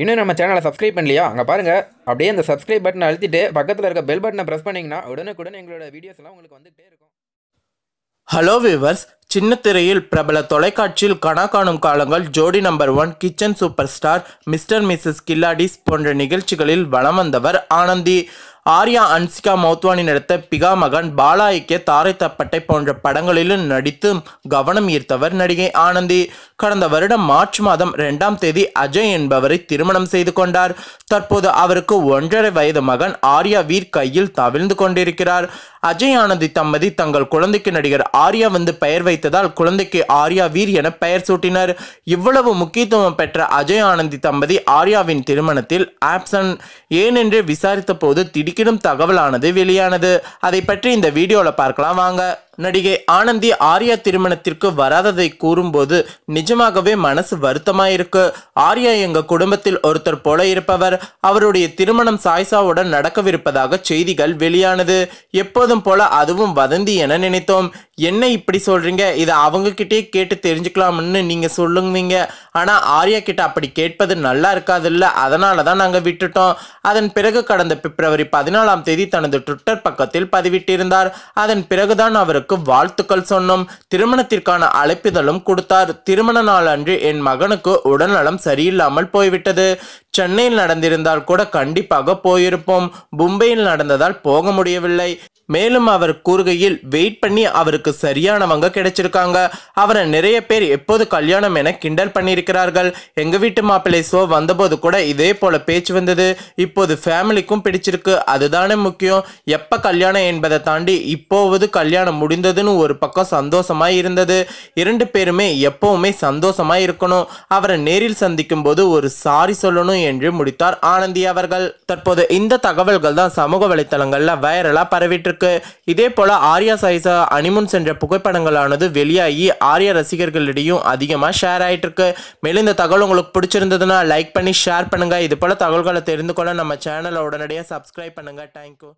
இன்னும் நம்ம சேனலை சப்ஸ்கிரைப் பண்ணலையா? அங்கே பாருங்கள் அப்படியே அந்த சப்ஸ்கிரைப் பட்டனை அழுத்திட்டு பக்கத்தில் இருக்க பெல் பட்டனை ப்ரெஸ் பண்ணிங்கன்னா உடனுக்குடன் எங்களோட வீடியோஸ் எல்லாம் உங்களுக்கு வந்துகிட்டே இருக்கும். ஹலோ விவர்ஸ் சின்ன திரையில் பிரபல தொலைக்காட்சியில் Kana Kaanum Kaalangal Jodi number one kitchen super star mister missus Khiladis போன்ற நிகழ்ச்சிகளில் வலம் வந்தவர் ஆனந்தி. ஆர்யா அன்சிகா மௌத்வானி நடித்த பிகா மகன் பாலா ஐக்கிய தாரை தப்பட்டை போன்ற படங்களிலும் நடித்து கவனம் ஈர்த்தவர் நடிகை ஆனந்தி. கடந்த வருடம் மார்ச் மாதம் இரண்டாம் தேதி அஜய் என்பவரை திருமணம் செய்து கொண்டார். தற்போது அவருக்கு ஒன்றரை வயது மகன் ஆர்யா வீர் கையில் தவிழ்ந்து கொண்டிருக்கிறார். அஜய் ஆனந்தி தம்பதி தங்கள் குழந்தைக்கு நடிகர் ஆர்யா வந்து பெயர் வைத்ததால் குழந்தைக்கு ஆர்யா வீர் என பெயர் சூட்டினர். இவ்வளவு முக்கியத்துவம் பெற்ற அஜய் ஆனந்தி தம்பதி ஆர்யாவின் திருமணத்தில் ஆப்சன். ஏனென்று விசாரித்த போது திடுக்கிடும் தகவலானது வெளியானது. அதை பற்றி இந்த வீடியோவில் பார்க்கலாம். வாங்க. நடிகை ஆனந்தி ஆர்யா திருமணத்திற்கு வராததை கூறும்போது நிஜமாகவே மனசு வருத்தமாயிருக்கு. ஆர்யா எங்க குடும்பத்தில் ஒருத்தர் போல இருப்பவர். அவருடைய திருமணம் சாய்சாவுடன் நடக்கவிருப்பதாக செய்திகள் வெளியானது. எப்போதும் போல அதுவும் வதந்தி என நினைத்தோம். என்ன இப்படி சொல்கிறீங்க இதை அவங்கக்கிட்டே கேட்டு தெரிஞ்சுக்கலாம்னு நீங்கள் சொல்லுவீங்க ஆனால் ஆர்யா கிட்ட அப்படி கேட்பது நல்லா இருக்காதுல்ல. அதனால தான் நாங்கள் விட்டுட்டோம். அதன் பிறகு கடந்த பிப்ரவரி பதினாலாம் தேதி தனது ட்விட்டர் பக்கத்தில் பதிவிட்டிருந்தார். அதன் பிறகுதான் அவருக்கு வாழ்த்துக்கள் சொன்னோம். திருமணத்திற்கான அழைப்பிதழும் கொடுத்தார். திருமண நாள் அன்று என் மகனுக்கு உடல்நலம் சரியில்லாமல் போய்விட்டது. சென்னையில் நடந்திருந்தால் கூட கண்டிப்பாக போயிருப்போம். மும்பையில் நடந்ததால் போக முடியவில்லை. மேலும் அவர் கூறுகையில் வெயிட் பண்ணி அவருக்கு சரியானவங்க கிடைச்சிருக்காங்க. அவரை நிறைய பேர் எப்போது கல்யாணம் என கிண்டல் பண்ணியிருக்கிறார்கள். எங்க வீட்டு மாப்பிள்ளை ஷோ வந்தபோது கூட இதே போல பேச்சு வந்தது. இப்போது ஃபேமிலிக்கும் பிடிச்சிருக்கு. அதுதானே முக்கியம். எப்ப கல்யாணம் என்பதை தாண்டி இப்போவது கல்யாணம் முடிந்ததுன்னு ஒரு பக்கம் சந்தோஷமா இருந்தது. இரண்டு பேருமே எப்பவுமே சந்தோஷமா இருக்கணும். அவரை நேரில் சந்திக்கும் போது ஒரு சாரி சொல்லணும் என்று முடித்தார் ஆனந்தி அவர்கள். தற்போது இந்த தகவல்கள் தான் சமூக வலைத்தளங்கள்ல வைரலா பரவிட்டு இருக்கு. இதே போல ஆர்யா சாய்ஸா அனிமுன் சென்ற புகைப்படங்களானது வெளியாகி ஆர்யா ரசிகர்களிடையும் அதிகமா ஷேர் ஆயிட்டு இருக்கு. மேலும் இந்த தகவல் உங்களுக்கு பிடிச்சிருந்ததுன்னா லைக் பண்ணி ஷேர் பண்ணுங்க. இது போல தகவல்களை தெரிந்து கொள்ள நம்ம சேனலை உடனடியாக சப்ஸ்கிரைப் பண்ணுங்க. தேங்க்யூ